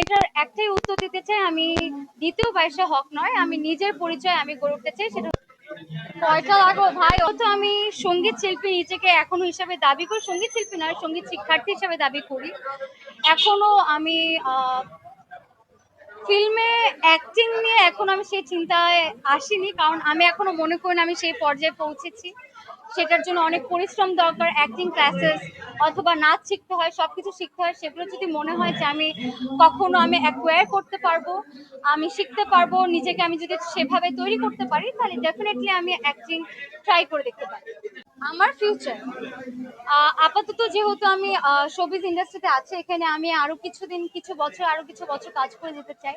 এটার একটাই উত্তর দিতে চাই, আমি দ্বিতীয় বাইশে হক নয়, আমি নিজের পরিচয় আমি গড়ে উঠতে চাই, সেটা কয়টা লাগো ভাই, ও তো আমি সংগীত শিল্পী, নিজেকে এখনও হিসাবে দাবি করি, সংগীত শিল্পী নয়, সংগীত শিক্ষার্থী হিসাবে দাবি করি। এখনও আমি ফিল্মে অ্যাক্টিং নিয়ে এখন আমি সেই চিন্তায় আসিনি, কারণ আমি এখনও মনে করি না আমি সেই পর্যায়ে পৌঁছেছি। সেটার জন্য অনেক পরিশ্রম দরকার অ্যাক্টিং ক্লাসেস অথবা নাচ শিখতে হয়, সবকিছু শিখতে হয়, সেগুলো যদি মনে হয় যে আমি কখনো আমি অ্যাকোয়ার করতে পারব, আমি শিখতে পারব, নিজেকে আমি যদি সেভাবে তৈরি করতে পারি, তাহলে ডেফিনেটলি আমি অ্যাক্টিং ট্রাই করে দেখতে পারি আমার ফিউচার আপাতত যেহেতু আমি শোবিজ ইন্ডাস্ট্রিতে আছি, এখানে আমি আরও কিছুদিন, কিছু বছর, আরও কিছু বছর কাজ করে যেতে চাই।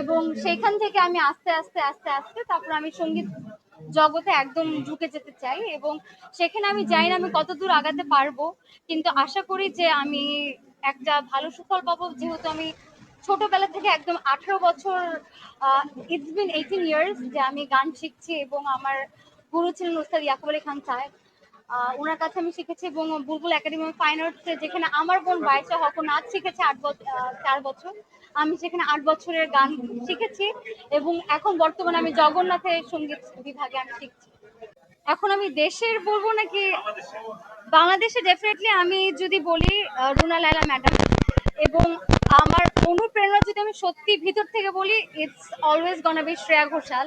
এবং সেইখান থেকে আমি আস্তে আস্তে আস্তে আস্তে তারপর আমি সংগীত জগতে একদম ঢুকে যেতে চাই এবং সেখানে আমি জানি না আমি কতদূর আগাতে পারব, কিন্তু আশা করি যে আমি একটা ভালো সুফল পাবো। যেহেতু আমি ছোটবেলা থেকে একদম আঠারো বছর ইটস বিন এইটিন ইয়ার্স যে আমি গান শিখছি এবং আমার গুরু ছিলেন উস্তাদ ইয়াকুব আলী খান সাহেব। ওনার কাছে আমি শিখেছি এবং বুলবুল একাডেমি ফাইন আর্টসে যেখানে আমার বোন বাইশা হক নাচ শিখেছে আট বছর চার বছর। আমি সেখানে আট বছরের গান শিখেছি এবং এখন বর্তমানে আমি জগন্নাথের সংগীত বিভাগে আমি শিখছি। এখন আমি দেশের বলব নাকি বাংলাদেশে ডেফিনেটলি আমি যদি বলি রুনা লায়লা ম্যাডাম এবং আমার অনুপ্রেরণা যদি আমি সত্যি ভিতর থেকে বলি it's always gonna be Shreya Ghoshal.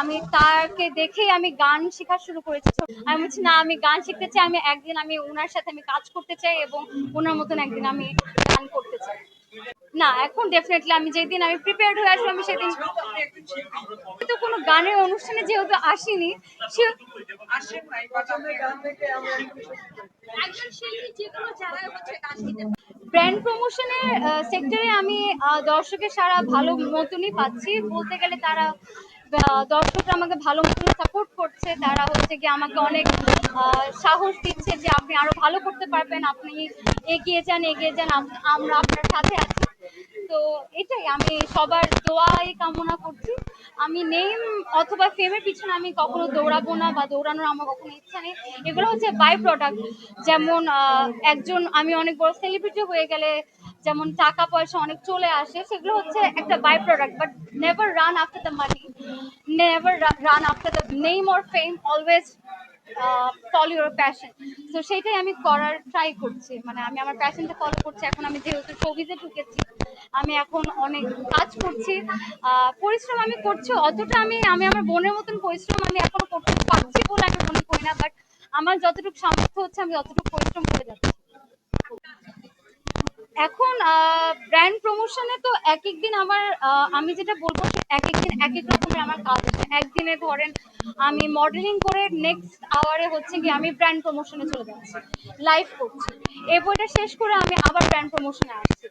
আমি তাকে দেখেই আমি গান শেখা শুরু করেছি। আমি বলছি, না, আমি গান শিখতে চাই। আমি একদিন আমি ওনার সাথে আমি কাজ করতে চাই এবং ওনার মতন একদিন আমি গান করতে চাই। না, এখন ডেফিনেটলি আমি যেদিন আমি প্রিপেয়ার্ড হয়ে আসব, আমি সেদিন তো কোনো গানের অনুষ্ঠানে যেহেতু আসিনি, সে ব্র্যান্ড প্রমোশনের সেক্টরে আমি দর্শকের সারা ভালো মতনই পাচ্ছি। বলতে গেলে তারা দর্শকরা আমাকে ভালো মতন সাপোর্ট করছে। তারা হচ্ছে কি আমাকে অনেক সাহস দিচ্ছে যে আপনি আরও ভালো করতে পারবেন, আপনি এগিয়ে যান এগিয়ে যান আমরা আপনার সাথে আছি। তো এটাই, আমি সবার দোয়াই কামনা করছি। আমি নেম অথবা ফেমের পিছনে আমি কখনো দৌড়াবো না বা দৌড়ানোর আমার কখনো ইচ্ছা নেই। এগুলো হচ্ছে বাই প্রোডাক্ট যেমন একজন, আমি অনেক বড় সেলিব্রিটি হয়ে গেলে যেমন টাকা পয়সা অনেক চলে আসে, সেগুলো হচ্ছে একটা byproduct but never run after the money never run after the name or fame always follow your passion তো সেইটাই আমি করার ট্রাই করছি। মানে আমি আমার প্যাশনটা ফলো করছি। এখন আমি যেহেতু ছবিতে ঢুকেছি, আমি এখন অনেক কাজ করছি। পরিশ্রম আমি করছি, অতটা আমি আমি আমার বোনের মতন পরিশ্রম আমি এখনও করতে পারছি বলে আমি মনে করি না বাট আমার যতটুকু সামর্থ্য হচ্ছে আমি যতটুকু পরিশ্রম করে যাচ্ছি। এখন ব্র্যান্ড প্রমোশনে তো এক একদিন আমার আমি যেটা বলব এক এক দিন এক এক রকমের আমার কাজ একদিনে ধরেন আমি মডেলিং করে নেক্সট আওয়ারে হচ্ছে কি আমি ব্র্যান্ড প্রমোশনে চলে যাচ্ছি লাইভ করছি। বইটা শেষ করে আমি আবার ব্র্যান্ড প্রমোশনে আসছি।